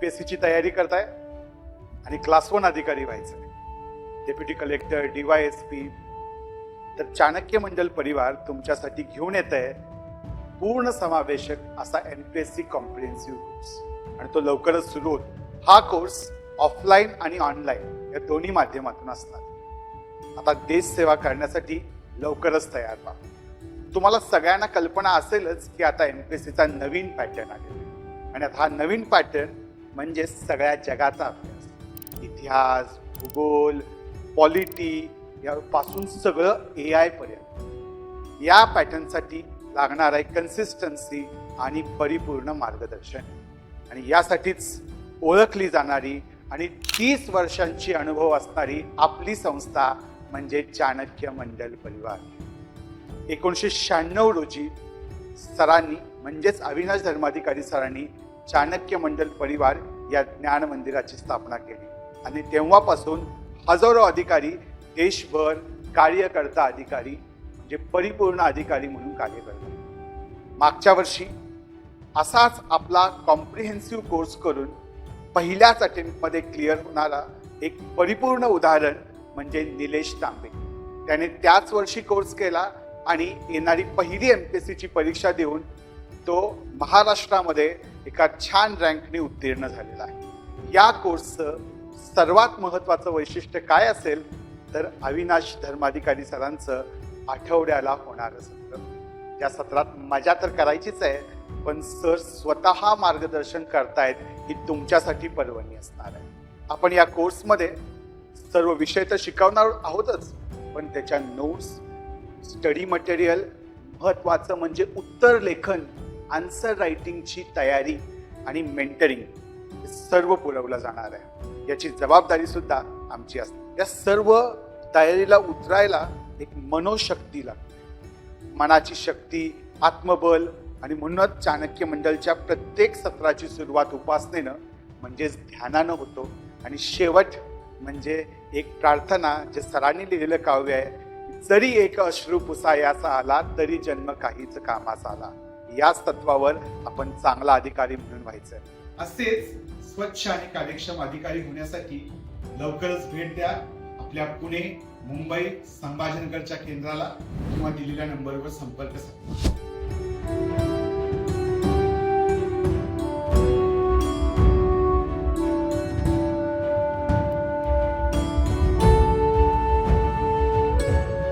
P S सीची तयारी करताय? आणि क्लास वन अधिकारी व्हायचं. Deputy collector D Y S P तर चाणक्य मंडल परिवार तुमच्यासाठी घेऊन येत आहे पूर्ण समावेशक असा M P S C comprehensive course आणि तो लवकरच सुरू होतो. हा कोर्स ऑफलाईन आणि ऑनलाईन या दोन्ही माध्यमातून असणार. आता देश सेवा करण्यासाठी लवकरच तयार व्हा. तुम्हाला सगळ्यांना कल्पना असेलच की आता एम पी एस सीचा नवीन पॅटर्न आलेला आहे. आणि आता हा नवीन पॅटर्न म्हणजे सगळ्या जगाचा अभ्यास. इतिहास भूगोल पॉलिटी यापासून सगळं ए आय पर्यंत. या पॅटर्नसाठी लागणार आहे कन्सिस्टन्सी आणि परिपूर्ण मार्गदर्शन. आणि यासाठीच ओळखली जाणारी आणि तीस वर्षांची अनुभव असणारी आपली संस्था म्हणजे चाणक्य मंडल परिवार. एकोणीसशे शहाण्णव रोजी सरांनी म्हणजेच अविनाश धर्माधिकारी सरांनी चाणक्य मंडल परिवार या ज्ञान मंदिराची स्थापना केली. आणि तेव्हापासून हजारो अधिकारी देशभर कार्यकर्ता अधिकारी म्हणजे परिपूर्ण अधिकारी म्हणून कार्य करतात. मागच्या वर्षी असाच आपला कॉम्प्रिहेन्सिव्ह कोर्स करून पहिल्याच अटेम्प्टमध्ये क्लिअर होणारा एक परिपूर्ण उदाहरण म्हणजे निलेश तांबे. त्याने त्याच वर्षी कोर्स केला आणि येणारी पहिली एम पी एस सीची परीक्षा देऊन तो महाराष्ट्रामध्ये एका छान रँकने उत्तीर्ण झालेला आहे. या कोर्सचं सर्वात महत्त्वाचं वैशिष्ट्य काय असेल तर अविनाश धर्माधिकारी सरांचं आठवड्याला होणारं सत्र. या सत्रात मजा तर करायचीच आहे पण सर स्वतः मार्गदर्शन करतायत ही तुमच्यासाठी पर्वणी असणार आहे. आपण या कोर्समध्ये सर्व विषय तर शिकवणार आहोतच पण त्याच्या नोट्स स्टडी मटेरियल महत्त्वाचं म्हणजे उत्तर लेखन आन्सर रायटिंगची तयारी आणि मेंटरिंग हे सर्व पुरवलं जाणार आहे. याची जबाबदारी सुद्धा आमची असते. या सर्व तयारीला उतरायला एक मनोशक्ती लागते मनाची शक्ती आत्मबल आणि म्हणूनच चाणक्य मंडळच्या प्रत्येक सत्राची सुरुवात उपासनेनं म्हणजेच ध्यानानं होतो. आणि शेवट म्हणजे एक प्रार्थना जे सरांनी लिहिलेलं काव्य आहे जरी एक अश्रू पुसायाचा आला तरी जन्म काहीच कामाचा आला. याच तत्वावर आपण चांगला अधिकारी म्हणून व्हायचं असेच स्वच्छ आणि कार्यक्षम अधिकारी होण्यासाठी लवकरच भेट द्या. आपल्या पुणे मुंबई संभाजीनगरच्या केंद्राला किंवा दिलेल्या नंबरवर संपर्क साधा.